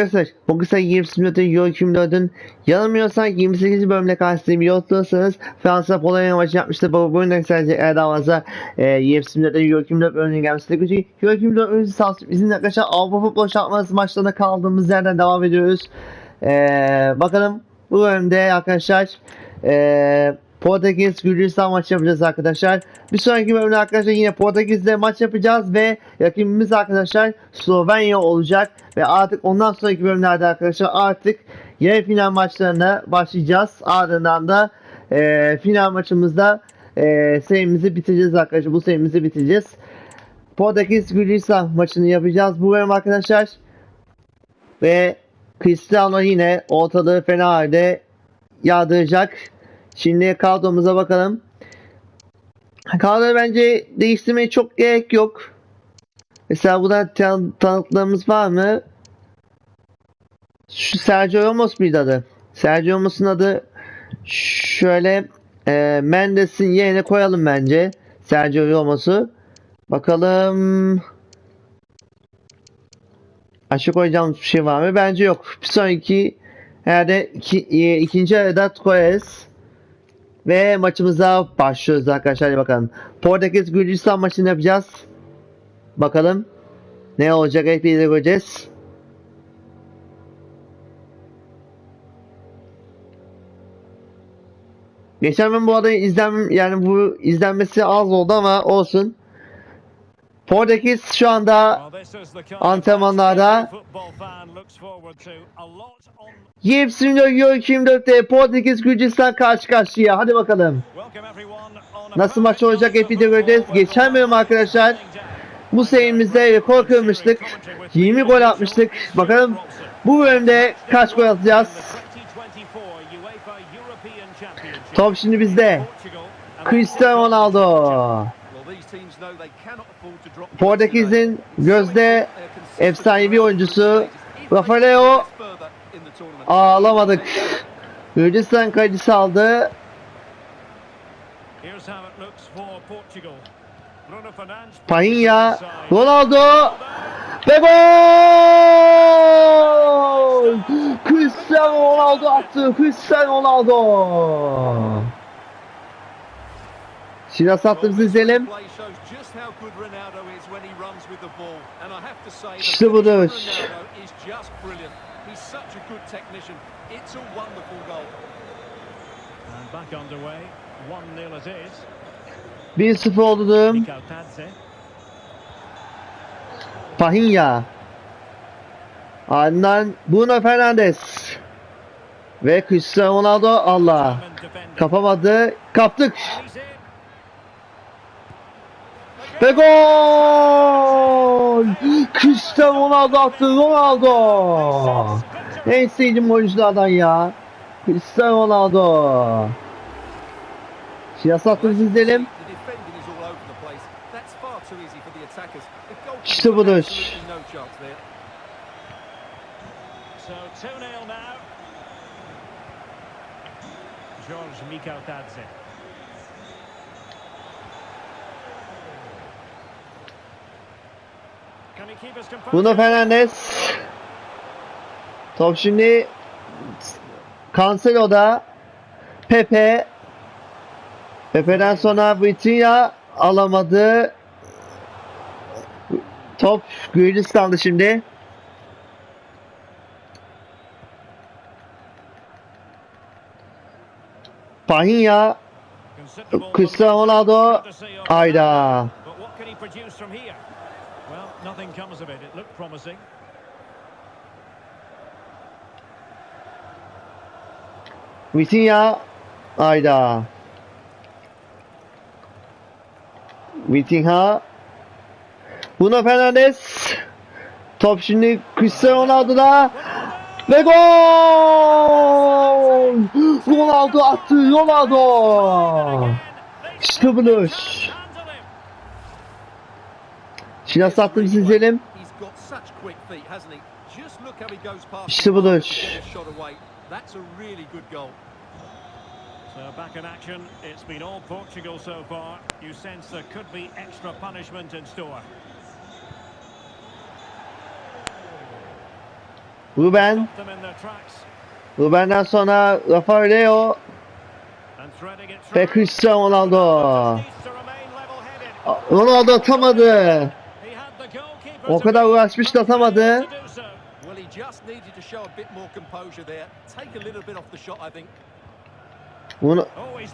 Merhaba bugün sen 20 Simulator Euro 2004'ün yanılmıyorsam 28. bölümde karşısında biliyorsanız Fransa Polonya maçı yapmıştı. Bu bölümden sadece eğer davanıza e, 20 Simulator Euro 2004 bölümünün gelmesine gücü. Euro 2004 bölümünün sağ olsun bizim arkadaşlar Avrupa Futbol Şampiyonası maçlarına kaldığımız yerden devam ediyoruz. E, bakalım bu bölümde arkadaşlar e, Portekiz Gürcistan maçı yapacağız arkadaşlar. Bir sonraki bölümde arkadaşlar yine Portekiz'le maç yapacağız ve rakibimiz arkadaşlar Slovenya olacak ve artık ondan sonraki bölümlerde arkadaşlar artık yarı final maçlarına başlayacağız. Ardından da e, final maçımızda e, serimizi bitireceğiz arkadaşlar. Bu serimizi bitireceğiz. Portekiz Gürcistan maçını yapacağız bu bölüm arkadaşlar. Ve Cristiano yine ortalığı fena halde yağdıracak. Şimdi kadromuza bakalım. Kadroyu bence değiştirmeye çok gerek yok. Mesela burada tan tanıklarımız var mı? Şu Sergio Ramos muydu adı? Sergio Ramos'un adı şöyle e, Mendes'in yerine koyalım bence. Sergio Ramos'u. Bakalım. Açık koyacağımız bir şey var mı? Bence yok. Bir sonraki herhalde iki, e, ikinci arada koyarız. Ve maçımıza başlıyoruz arkadaşlar. Hadi bakalım. Portekiz Gürcistan maçını yapacağız. Bakalım. Ne olacak hep birlikte göreceğiz. Geçen ben bu adayı izlen yani bu izlenmesi az oldu ama olsun. Portekiz şu anda antrenmanlarda 20 24'te Portekiz Gürcistan karşı karşıya. Hadi bakalım. Nasıl maç olacak hep birlikte göreceğiz. Geçen bölüm arkadaşlar Bu serimizde rekor kırmıştık. 20 gol atmıştık. Bakalım bu bölümde kaç gol atacağız? Top şimdi bizde. Cristiano Ronaldo. Portekiz'in gözde efsanevi oyuncusu Rafael ağlamadık. Gürcistan kalecisi aldı. Pahinha, Ronaldo ve gol! Cristiano Ronaldo attı. Cristiano Ronaldo. Şimdi sattığımızı izleyelim. İşte. 1-0 it is. 1-0 oldu durum. Pahinha. Ardından Bruno Fernandes. Ve Cristiano Ronaldo Allah. Kapamadı. Kaptık. Ve gol! Cristiano Ronaldo attı. Ronaldo. En sevdiğim oyunculardan ya. Cristiano Ronaldo. Siyasatımızı izleyelim. İşte budur. So 2-0 now. George Mikal Tadze. Can he keep his composure? Bruno Fernandes. Top şimdi Cancelo'da. Pepe. Pepe'den sonra Vitinha alamadı. Top Gürcistan'da şimdi. Considerable Cristiano Ronaldo. Ayda. Nothing comes of it. It looked promising. Vitinha. Ayda. Vitinha. Bruno Fernandes. Top şimdi Cristiano Ronaldo'da. Ve gol! Ronaldo attı. Ronaldo. İşte. Handle him. Şimdi sattığımızı izleyelim. He's got such quick feet, hasn't he? Just look how he goes past. İşte good goal. So back in action. It's been all Portugal so far. You sense there could be extra punishment in store. Ruben. Ruben'den sonra Rafael Leo ve. Cristiano Ronaldo. Ronaldo atamadı. He had the goalkeeper O kadar uğraşmış da atamadı. to do so. Well, he just needed to show a bit more composure there. Take a little bit off the shot, I think. Bunu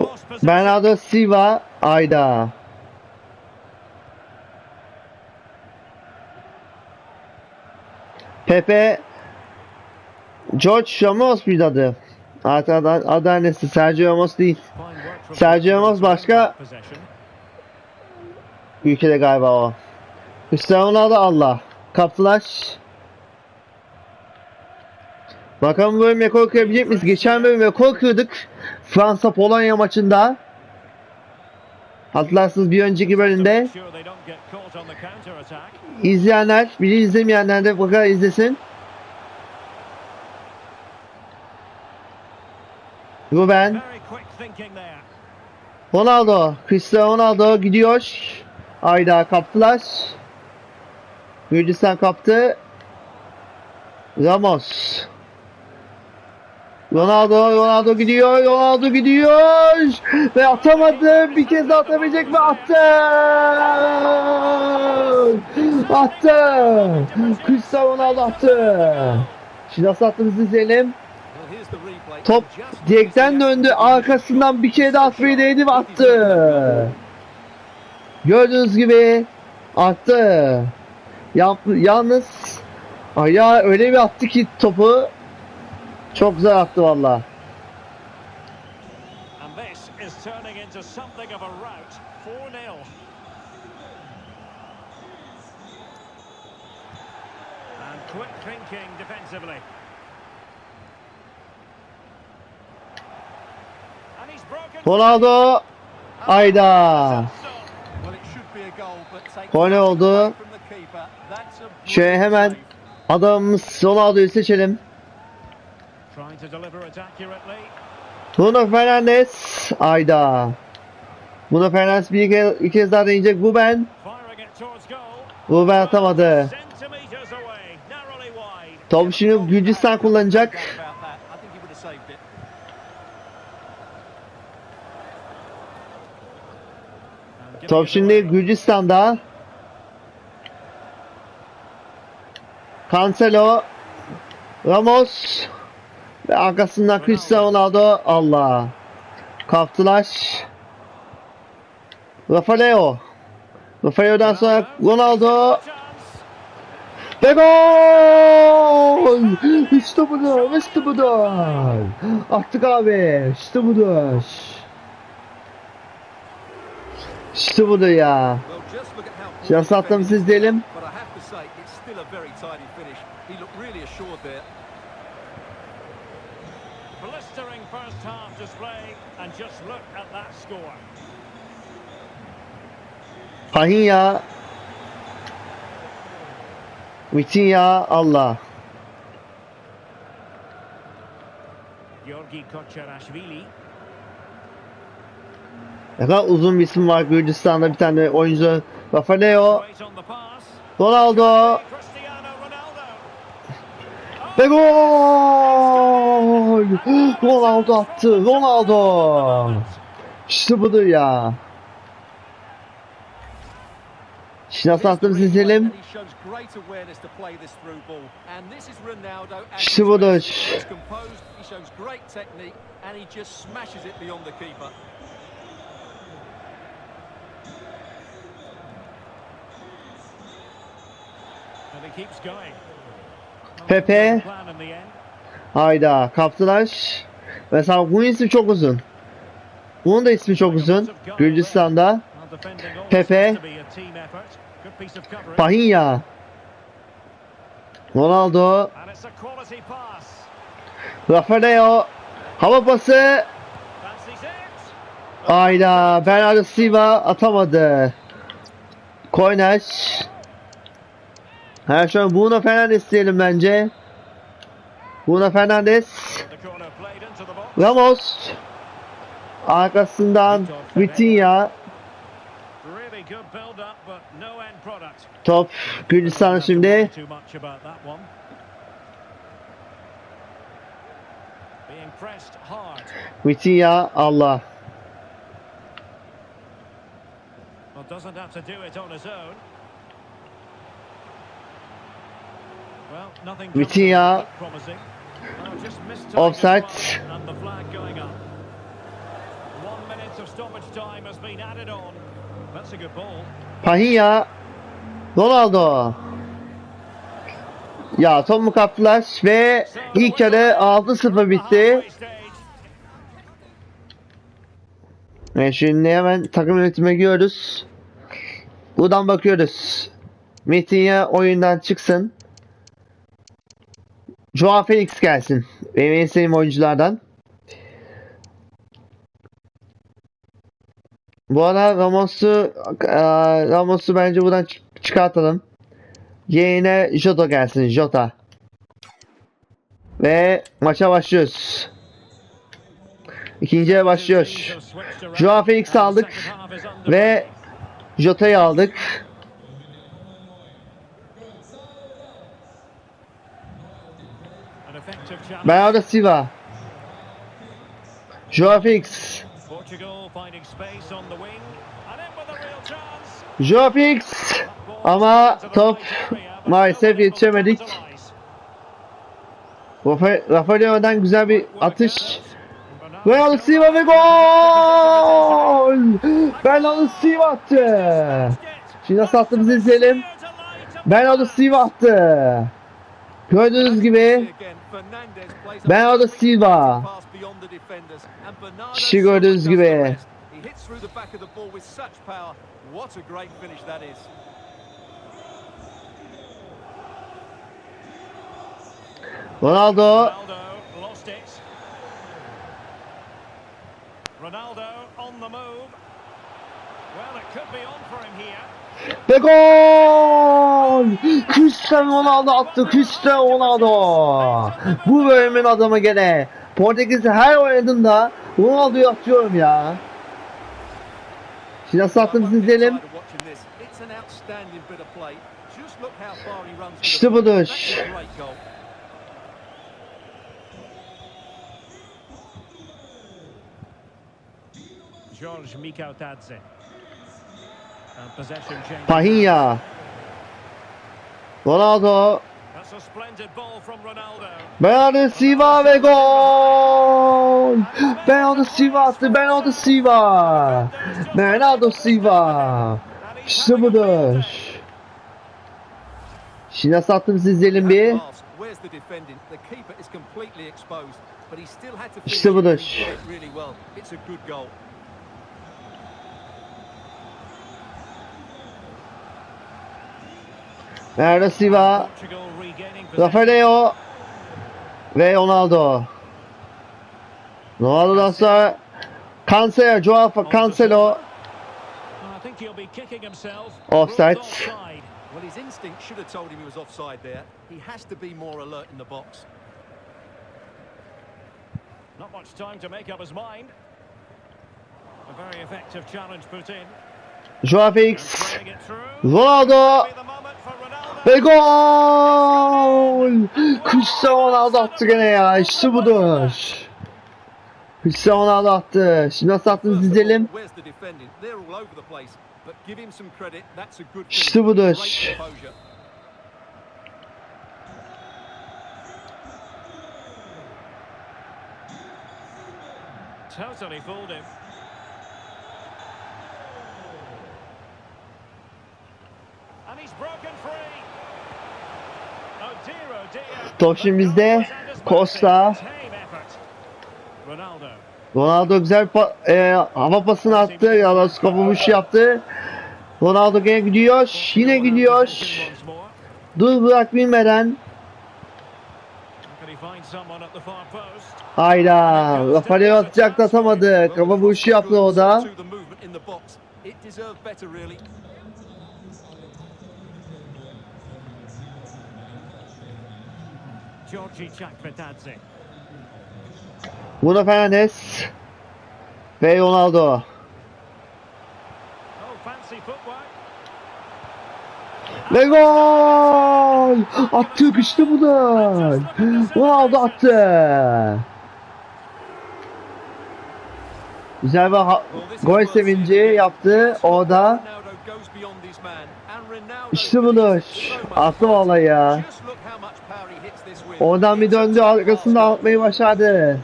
Oh. Bernardo Silva ayda. Pepe George Ramos muydu adı? Artık adı, neyse, Sergio Ramos değil. Sergio Ramos başka ülkede galiba o. Cristiano Ronaldo Allah. Kaptılar. Bakalım bu bölüm rekor kırabilecek miyiz? Geçen bölüm rekor kırdık. Fransa Polonya maçında. Hatırlarsınız bir önceki bölümde. İzleyenler, biri izlemeyenler de mutlaka izlesin. Ruben. Ronaldo, Cristiano Ronaldo gidiyor. Ayda kaptılar. Gürcistan kaptı. Ramos. Ronaldo, Ronaldo gidiyor, Ronaldo gidiyor ve atamadı. Bir kez daha atabilecek mi? Attı! Attı! Cristiano Ronaldo attı. Şimdi nasıl attığımızı izleyelim. Top direkten döndü. Arkasından bir kere daha atmayı değdi ve attı. Gördüğünüz gibi attı. Yalnız ayağı öyle bir attı ki topu çok güzel attı valla. And this is turning into something of a rout. 4-0. And quick thinking defensively. And he's broken. Ronaldo ayda. Well, it Şöyle hemen adamımız Ronaldo'yu seçelim. Bruno Fernandes ayda. Bruno Fernandes bir kez, bir kez daha deneyecek. İt towards goal. Ruben atamadı. Top şimdi Gürcistan kullanacak. No doubt about that. I think he would have saved it. And giving Top it şimdi away. Gürcistan'da. Cancelo. Ramos. Ve arkasından Cristiano Ronaldo. Allah. Kaptılar. Rafael. Rafael'den sonra Ronaldo. Ve gol! İşte budur, işte budur. Attık abi, işte budur. İşte budur ya. Şans attığımızı izleyelim. But I have to say, it's still a very tidy finish. He looked really assured there. Blistering first half display, and just look at that score. Pahinya. Vitinha, Allah. Georgi Kocherashvili. Ne kadar uzun bir isim var Gürcistan'da bir tane oyuncu. Rafael. Ronaldo. Ve gol! Ronaldo attı. Ronaldo. İşte budur ya. Şimdi nasıl attığımızı izleyelim. İşte budur. And he keeps going. Pepe. Hayda kaptılar. Mesela bunun ismi çok uzun. Bunun da ismi çok uzun. Gürcistan'da. Pepe. Pahinya. Ronaldo. Rafael. Hava pası. Hayda. Bernardo Silva atamadı. Korner. Ha şu an Bruno Fernandes diyelim bence. Bruno Fernandes. Ramos. Arkasından Vitinha. Top Gürcistan şimdi. Vitinha Allah. Doesn't have to do it on his own. Good ball. Pahinha. Ronaldo. Ya topu kaptılar ve ilk yarı 6-0 bitti. Ve şimdi hemen takım yönetimine giriyoruz. Buradan bakıyoruz. Metin'e oyundan çıksın. Joao Felix gelsin. Benim en sevdiğim oyunculardan. Bu arada Ramos'u eee, Ramos'u bence buradan çı- çıkartalım. Yerine Jota gelsin. Jota. Ve maça başlıyoruz. İkinciye başlıyoruz. Joao Felix'i aldık ve Jota'yı aldık. An effective challenge. Bernardo Silva. Joao Felix. Portugal finding space on the wing. And in with a real chance. Joao Felix. That ball Ama top maalesef yetişemedik. Rafael'den güzel bir atış. Bernardo Silva ve gol! Bernardo Silva attı. Şimdi nasıl attığımızı izleyelim. Bernardo Silva attı. Gördüğünüz gibi Bernardo Silva. İşte gördüğünüz gibi. Ronaldo. Ronaldo on the move. Well, it could be on for him here. ve gol! Cristiano Ronaldo attı. Cristiano Ronaldo. Bu bölümün adamı gene. Portekiz'de her oynadığında Ronaldo'yu atıyorum ya. Şimdi nasıl attığımızı izleyelim. İşte budur. George Mikautadze. And possession change. Pahinha. Ronaldo. Bernardo Silva ve gol! Bernardo Silva attı. Bernardo Silva. Bernardo Silva. İşte budur. Şimdi nasıl attığımızı izleyelim bir. Where's the Bernardo Silva. Portugal regaining possession. Rafaeleo. Ve Ronaldo. Ronaldo'dan sonra Cancelo, Joao Cancelo. I think he'll be kicking himself. Offside. Well, his instinct should have told him he was offside there. He has to be more alert in the box. Not much time to make up his mind. A very effective challenge put in. Joao And Felix. playing it through. Ronaldo. Ve gol! Cristiano Ronaldo attı gene ya. İşte budur. Cristiano Ronaldo attı. Şimdi nasıl all, izleyelim. İşte budur. Totally fooled him. Top şimdi bizde. Costa. Ronaldo. Güzel pa- e, hava pasını attı. Yalnız kapılmış yaptı. Ronaldo gene gidiyor. Yine gidiyor. Dur bırak bilmeden. Hayda. Rafael'e atacak da atamadı. Kafa vuruşu yaptı o da. To the movement in the box. It deserved better, really. Georgi Chakvetadze. Bruno Fernandes. Ve Ronaldo. Oh. Ve gol! Attık işte bu da. Ronaldo attı. Güzel bir gol sevinci yaptı. And Ronaldo İşte budur. Attı vallahi ya. Just look how much power he hits this with. Oradan bir döndü arkasında atmayı başardı.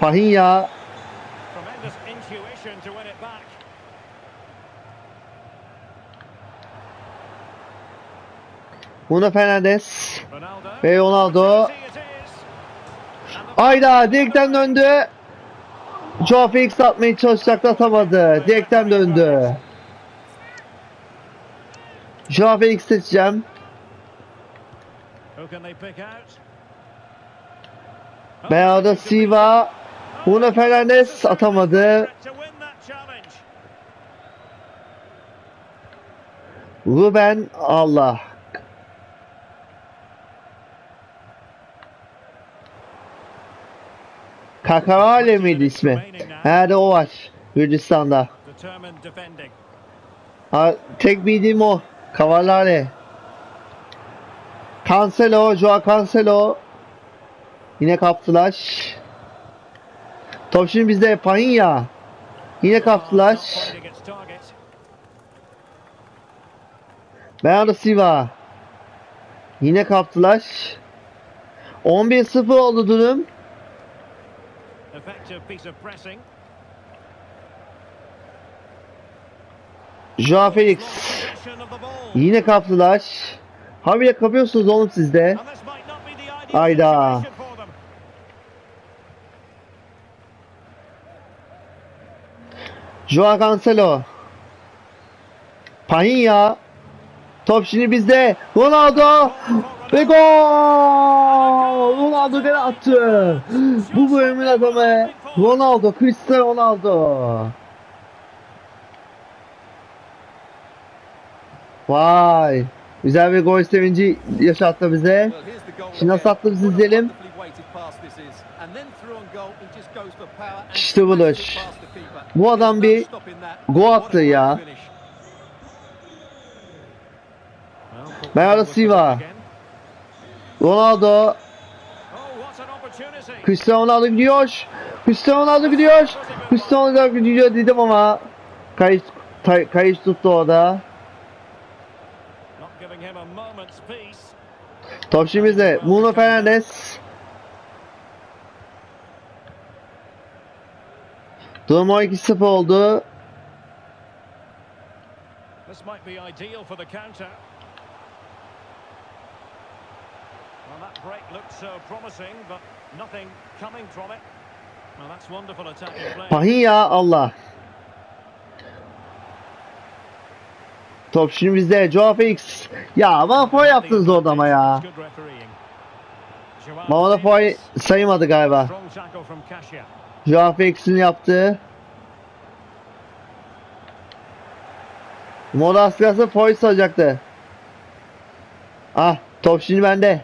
Pahinya. Bruno Fernandes ve Ronaldo. Ayda direkten döndü. Joe Felix atmaya çalışacaktı atamadı. Direkten döndü. Joe Felix seçeceğim. Out? Bernardo Silva. Bruno Fernandes atamadı. Ruben Allah. Kakarale miydi ismi? He de o var. Gürcistan'da. Tek bildiğim o. Kavalare. Cancelo, Joao Cancelo. Yine kaptılar. Top şimdi bizde Pahinya. Yine kaptılar. Bernardo Silva. Yine kaptılar. 11-0 oldu durum. Joao Felix. Yine kaptılar. Habire kapıyorsunuz oğlum sizde. Ayda. Joao Cancelo. Pahinya. Top şimdi bizde. Ronaldo. Ve gol! Ronaldo gene attı. Bu bölümün adamı Ronaldo. Cristiano Ronaldo. Vay. Güzel bir gol sevinci yaşattı bize. Şimdi nasıl attığımızı izleyelim. İşte the keeper. Bu adam bir a attı ya. Bernardo Silva. Ronaldo. Cristiano Ronaldo gidiyor. Cristiano Ronaldo gidiyor. Cristiano Ronaldo gidiyor dedim ama kayış, kayış tuttu orada. Top şimdi bizde. Bruno Fernandes. Durum 12-0 oldu. This might be ideal for the counter. Well, that break looked so promising, but nothing coming from it. Well, that's wonderful attacking play. Pahinya Allah. Top şimdi bizde. Joao Felix. Ya bana foul yaptınız orada ama ya. Bana Felix. saymadı galiba. Joao Felix'in yaptığı. Moda askısı foul salacaktı. Ah top şimdi bende.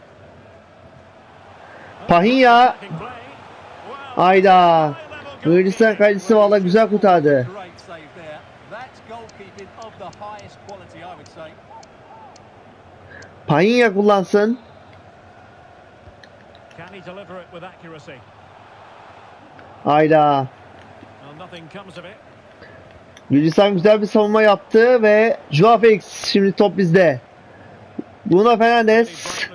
Pahinya. Ayda. goalkeeping. kalecisi valla güzel kurtardı. Great save there. That's goalkeeping of the highest quality, I would say. Pahinya kullansın. Can he deliver it with accuracy? Ayda. Well, nothing comes of it. Gürcistan güzel bir savunma yaptı ve Joao Felix şimdi top bizde. Bruno Fernandes.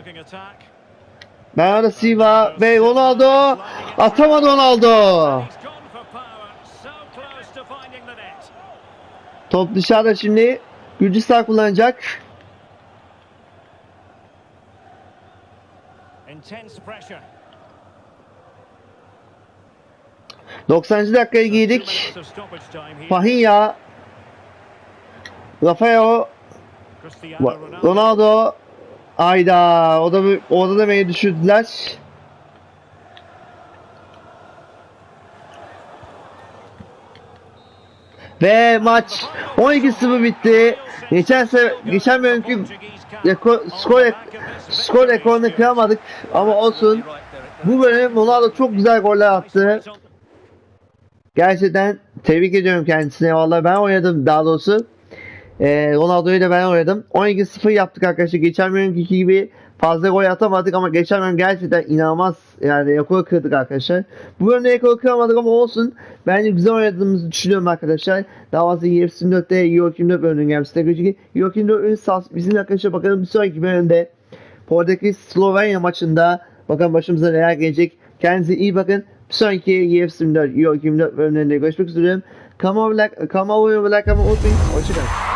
Bernardo Silva ve Ronaldo. Atamadı Ronaldo. Top dışarıda şimdi. Gürcistan kullanacak. Intense pressure. 90. dakikaya girdik. Pahinya. Rafael. Ronaldo. Ayda. O da orada da beni düşürdüler. Ve maç 12-0 bitti. Geçen se geçen bölümkü Skor, skor rekorunu kıramadık ama olsun. Bu bölüm Ronaldo çok güzel goller attı. Gerçekten tebrik ediyorum kendisine. Vallahi ben oynadım daha doğrusu. Ee, Ronaldo'yu da ben oynadım. 12-0 yaptık arkadaşlar. Geçen bölümki gibi fazla gol atamadık ama geçen bölüm gerçekten inanılmaz yani rekoru kırdık arkadaşlar. Bu bölümde rekoru kıramadık ama olsun. Bence güzel oynadığımızı düşünüyorum arkadaşlar. Daha fazla UFC 4'te Euro 24 bölümünün gelmesine göre Euro 24'ün sağ bizim arkadaşlar bakalım bir sonraki bölümde Portekiz Slovenya maçında bakın başımıza neler gelecek. Kendinize iyi bakın. Bir sonraki UFC 24 Euro 24 bölümlerinde görüşmek üzere. Kanalıma abone olmayı unutmayın. Hoşçakalın.